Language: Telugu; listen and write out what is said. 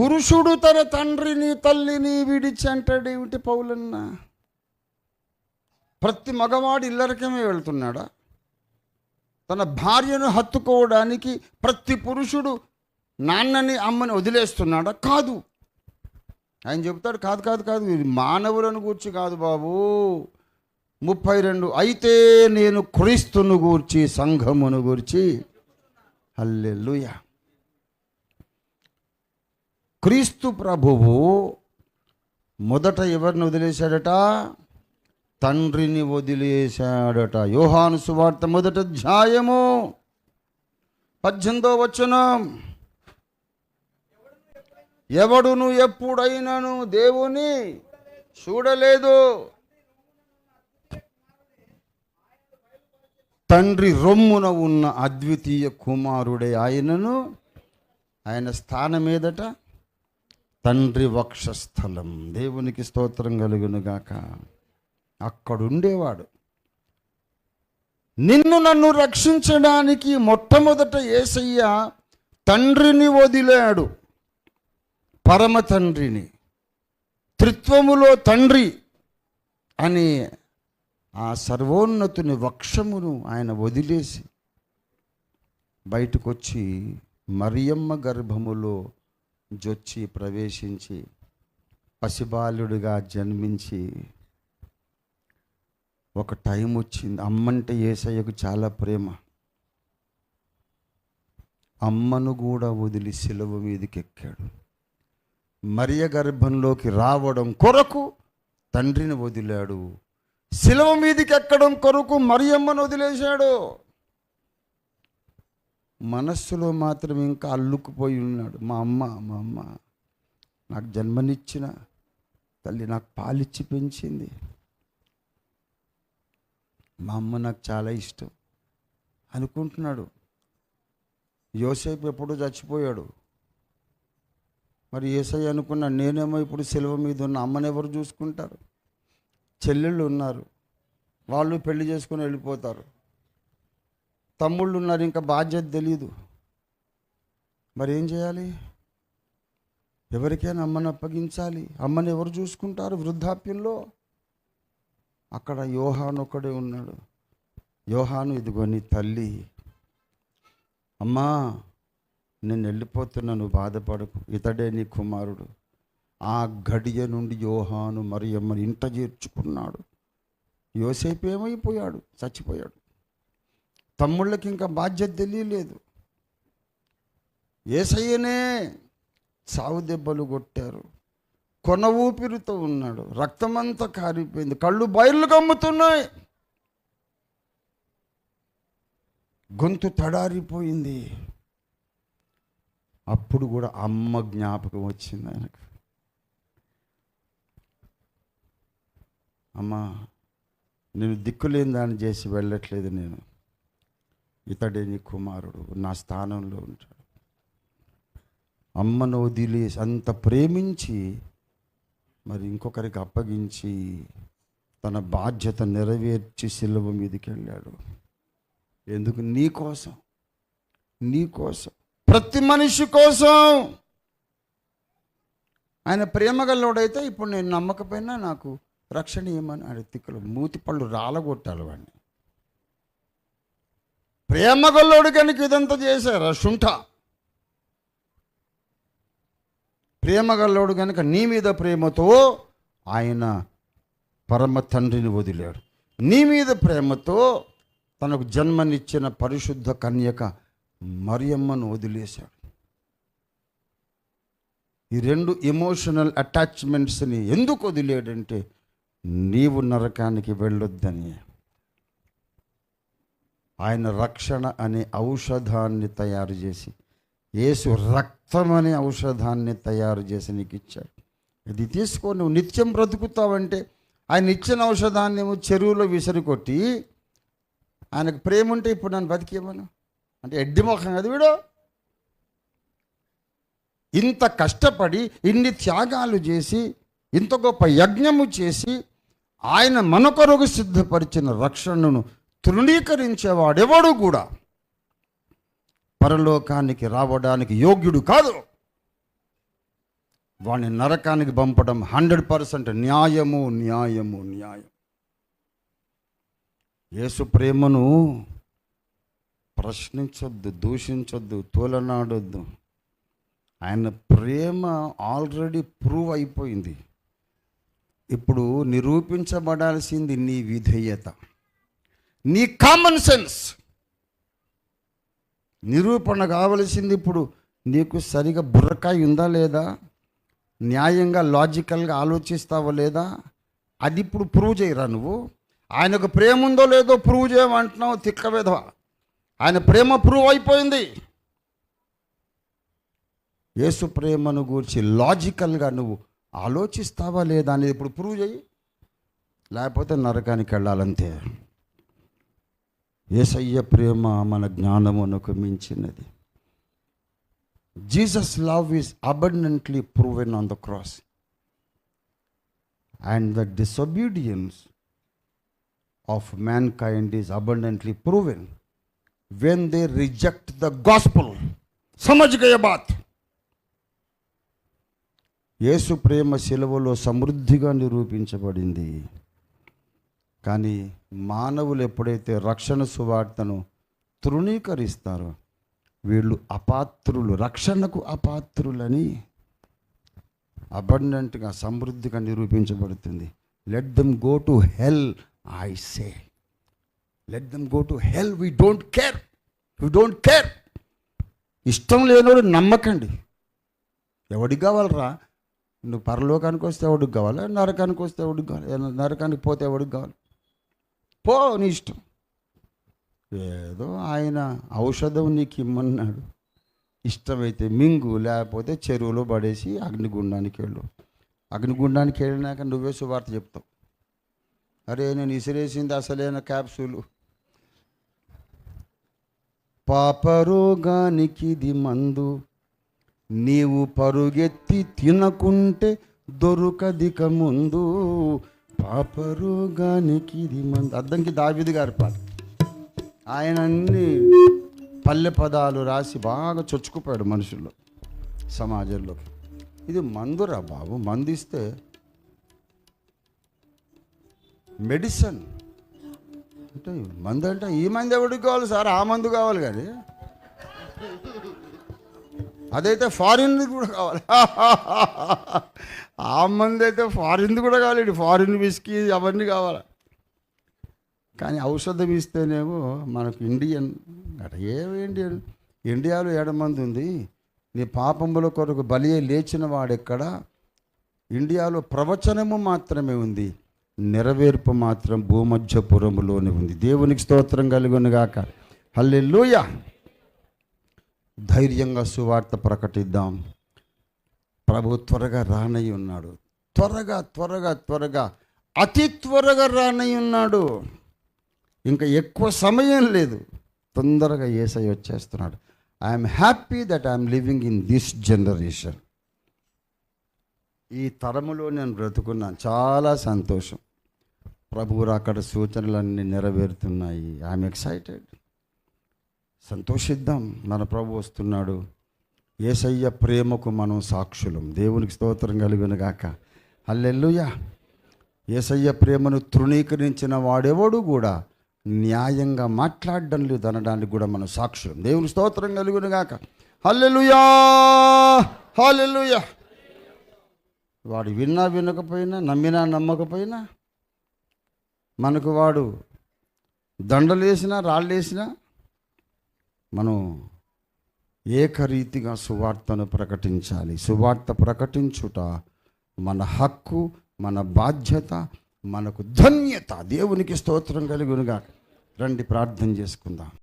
పురుషుడు తన తండ్రిని తల్లిని విడిచి అంటాడేమిటి పౌలన్న? ప్రతి మగవాడు ఇల్లరికమే వెళ్తున్నాడా? తన భార్యను హత్తుకోవడానికి ప్రతి పురుషుడు నాన్నని అమ్మని వదిలేస్తున్నాడా? కాదు. ఆయన చెప్తాడు కాదు కాదు కాదు ఇది మానవులను గూర్చి కాదు బాబు. ముప్పై రెండు అయితే నేను క్రీస్తును గూర్చి సంఘమును గూర్చి హల్లెలూయా. క్రీస్తు ప్రభువు మొదట ఎవరిని వదిలేశాడట? తండ్రిని వదిలేశాడట. యోహాను సువార్త మొదట ధ్యాయము పద్దెనిమిదో వచనం. ఎవడును ఎప్పుడైనాను దేవుని చూడలేదు. తండ్రి రొమ్మున ఉన్న అద్వితీయ కుమారుడే ఆయనను. ఆయన స్థానం ఏదట తండ్రి వక్షస్థలం. దేవునికి స్తోత్రం కలుగునుగాక. అక్కడుండేవాడు. నిన్ను నన్ను రక్షించడానికి మొట్టమొదట ఏసయ్య తండ్రిని వదిలాడు. పరమ తండ్రిని. త్రిత్వములో తండ్రి అని ఆ సర్వోన్నతుని వక్షమును ఆయన వదిలేసి బయటకొచ్చి మరియమ్మ గర్భములో జొచ్చి ప్రవేశించి పసిబాలుడిగా జన్మించి ఒక టైం వచ్చింది. అమ్మంటే ఏసయ్యకు చాలా ప్రేమ. అమ్మను కూడా వదిలి సెలవు మీదకి ఎక్కాడు మరియ గర్భంలోకి రావడం కొరకు తండ్రిని వదిలాడు. శిలవ మీదకి ఎక్కడం కొరకు మరియమ్మను వదిలేశాడు. మనస్సులో మాత్రం ఇంకా అల్లుకుపోయి ఉన్నాడు. మా అమ్మ మా అమ్మ నాకు జన్మనిచ్చిన తల్లి నాకు పాలిచ్చి పెంచింది. మా అమ్మ నాకు చాలా ఇష్టం అనుకుంటున్నాడు. యోసేపు ఎప్పుడో చచ్చిపోయాడు. మరి ఏసై అనుకున్నా నేనేమో ఇప్పుడు సెలవు మీద ఉన్న అమ్మని ఎవరు చూసుకుంటారు? చెల్లెళ్ళు ఉన్నారు. వాళ్ళు పెళ్ళి చేసుకుని వెళ్ళిపోతారు. తమ్ముళ్ళు ఉన్నారు ఇంకా బాధ్యత తెలియదు మరి ఏం చేయాలి? ఎవరికైనా అమ్మని అప్పగించాలి. అమ్మని ఎవరు చూసుకుంటారు వృద్ధాప్యంలో? అక్కడ యోహాను ఒక్కడే ఉన్నాడు. యోహాను ఇదిగోని తల్లి. అమ్మా నేను వెళ్ళిపోతున్నా నువ్వు బాధపడకు. ఇతడే నీ కుమారుడు. ఆ గడియ నుండి యోహాను మరి అమ్మని ఇంట చేర్చుకున్నాడు. యోసేపు ఏమైపోయాడు? చచ్చిపోయాడు. తమ్ముళ్ళకి ఇంకా బాధ్యత తెలియలేదు. ఏసయ్యనే సావు దెబ్బలు కొట్టారు. కొన ఊపిరితో ఉన్నాడు. రక్తమంతా కారిపోయింది. కళ్ళు బయర్లు కమ్ముతున్నాయి. గొంతు తడారిపోయింది. అప్పుడు కూడా అమ్మ జ్ఞాపకం వచ్చింది ఆయనకు. అమ్మా నేను దిక్కులేని దాన్ని చేసి వెళ్ళట్లేదు నేను. ఇతడే నీ కుమారుడు నా స్థానంలో ఉంటాడు. అమ్మను వదిలేసి అంత ప్రేమించి మరి ఇంకొకరికి అప్పగించి తన బాధ్యత నెరవేర్చి సిలువ మీదకి వెళ్ళాడు. ఎందుకు? నీ కోసం. నీ కోసం. ప్రతి మనిషి కోసం. ఆయన ప్రేమగల్లోడైతే ఇప్పుడు నేను నమ్మకపోయినా నాకు రక్షణ ఏమని ఆయన తిక్కలు మూతి పళ్ళు రాలగొట్టాలి వాడిని. ప్రేమగల్లోడు కనుక ఇదంతా చేశారు? శుంఠ. ప్రేమగల్లోడు కనుక నీ మీద ప్రేమతో ఆయన పరమ తండ్రిని వదిలాడు. నీ మీద ప్రేమతో తనకు జన్మనిచ్చిన పరిశుద్ధ కన్యక మరియమ్మను వదిలేశాడు. ఈ రెండు ఎమోషనల్ అటాచ్మెంట్స్ని ఎందుకు వదిలేడంటే నీవు నరకానికి వెళ్ళొద్దని. ఆయన రక్షణ అనే ఔషధాన్ని తయారు చేసి యేసు రక్తం అనే ఔషధాన్ని తయారు చేసి నీకు ఇచ్చాడు. ఇది తీసుకో నువ్వు నిత్యం బ్రతుకుతావంటే ఆయన ఇచ్చిన ఔషధాన్ని ఏమో చెరువులో విసిరికొట్టి ఆయనకు ప్రేమ ఉంటే ఇప్పుడు నన్ను బతికేమను అంటే ఎడ్డి మొఖం కదా వీడు? ఇంత కష్టపడి ఇన్ని త్యాగాలు చేసి ఇంత గొప్ప యజ్ఞము చేసి ఆయన మన కొరకు సిద్ధపరిచిన రక్షణను తృణీకరించేవాడెవడు కూడా పరలోకానికి రావడానికి యోగ్యుడు కాదు. వాడిని నరకానికి పంపడం హండ్రెడ్ పర్సెంట్ న్యాయము న్యాయము న్యాయం. యేసు ప్రేమను ప్రశ్నించొద్దు దూషించొద్దు తోలనాడొద్దు. ఆయన ప్రేమ ఆల్రెడీ ప్రూవ్ అయిపోయింది. ఇప్పుడు నిరూపించబడాల్సింది నీ విధేయత. నీ కామన్ సెన్స్ నిరూపణ కావలసింది ఇప్పుడు నీకు సరిగా బుర్రకాయ ఉందా లేదా? న్యాయంగా లాజికల్గా ఆలోచిస్తావా లేదా? అది ఇప్పుడు ప్రూవ్ చేయరా నువ్వు? ఆయనకు ప్రేమ ఉందో లేదో ప్రూవ్ చేయమంటున్నావు తిక్కవేధ ఆయన ప్రేమ ప్రూవ్ అయిపోయింది. యేసు ప్రేమను గూర్చి లాజికల్గా నువ్వు ఆలోచిస్తావా లేదా అనేది ఇప్పుడు ప్రూవ్ చేయి. లేకపోతే నరకానికి వెళ్ళాలంతే. ఏసయ్య ప్రేమ మన జ్ఞానమునకు మించినది. Jesus love is abundantly proven on the cross and the disobedience of mankind is abundantly proven when they reject the gospel సమజ్ గయ బాత్ యేసు ప్రేమ సెలవులో సమృద్ధిగా నిరూపించబడింది కానీ మానవులు ఎప్పుడైతే రక్షణ సువార్తను తృణీకరిస్తారో వీళ్ళు అపాత్రులు రక్షణకు అపాత్రులని అబండెంట్గా సమృద్ధిగా నిరూపించబడుతుంది. Let them go to hell I say let them go to hell we don't care we don't care ఇష్టం లేనోడు నమ్మకండి. ఎవడికి కావాలరా? నువ్వు పరలోకానికి వస్తే ఎవడికి కావాలా? నరకానికి వస్తే ఎవడికి కావాలి? నరకానికి పోతే ఎవడికి కావాలి? పో నీ ఇష్టం ఏదో ఆయన ఔషధం నీకు ఇమ్మన్నాడు ఇష్టమైతే మింగు లేకపోతే చెరువులో పడేసి అగ్నిగుండానికి వెళ్ళు. అగ్నిగుండానికి వెళ్ళినాక నువ్వే సువార్త చెప్తావు. అరే నేను ఇసిరేసింది అసలైన క్యాప్సూలు. పాపరోగానికి ఇది మందు. నీవు పరుగెత్తి తినకుంటే దొరకదిక ముందు. పాపరోగానికి ఇది మందు. అద్దంకి దావిది గారి పాట. ఆయన అన్ని పల్లె పదాలు రాసి బాగా చొచ్చుకుపోయాడు మనుషుల్లో సమాజంలో. ఇది మందురా బాబు మందిస్తే మెడిసిన్. అంటే మందు అంటే ఈ మంది ఎవరికి కావాలి సార్? ఆ మందు కావాలి కానీ అదైతే ఫారిన్ కూడా కావాలి. ఆ మంది అయితే ఫారిన్ది కూడా కావాలి ఫారిన్ విస్కీ అవన్నీ కావాలి. కానీ ఔషధం ఇస్తేనేమో మనకు ఇండియన్ అట ఏమి ఇండియన్? ఇండియాలో ఏడమంది ఉంది. నీ పాపముల కొరకు బలి లేచిన వాడెక్కడ ఇండియాలో ప్రవచనము మాత్రమే ఉంది. నెరవేర్పు మాత్రం భూమధ్యపురములోనే ఉంది. దేవునికి స్తోత్రం కలుగునుగాక. హల్లెలూయ! ధైర్యంగా సువార్త ప్రకటిద్దాం. ప్రభు త్వరగా రానై ఉన్నాడు. త్వరగా త్వరగా త్వరగా అతి త్వరగా రానై ఉన్నాడు. ఇంకా ఎక్కువ సమయం లేదు. తొందరగా ఏసై వచ్చేస్తున్నాడు. I'm happy that I'm living in this generation. ఈ తరములో నేను బ్రతుకున్నాను. చాలా సంతోషం. ప్రభువు అక్కడ సూచనలన్నీ నెరవేరుతున్నాయి. I'm excited. సంతోషిద్దాం. మన ప్రభు వస్తున్నాడు. ఏసయ్య ప్రేమకు మనం సాక్షులం. దేవునికి స్తోత్రం కలిగిన గాక. హల్లెల్లుయా ఏసయ్య ప్రేమను తృణీకరించిన వాడెవడు కూడా న్యాయంగా మాట్లాడడం లేదు అనడానికి కూడా మనం సాక్షులం. దేవుని స్తోత్రం కలిగిన గాక. హల్లెలుయా. హల్లెలుయా. వాడు విన్నా వినకపోయినా నమ్మినా నమ్మకపోయినా మనకు వాడు దండలేసినా రాళ్ళేసినా మనం ఏకరీతిగా సువార్తను ప్రకటించాలి. సువార్త ప్రకటించుట మన హక్కు మన బాధ్యత మనకు ధన్యత. దేవునికి స్తోత్రం కలుగునుగా రండి ప్రార్థన చేసుకుందాం.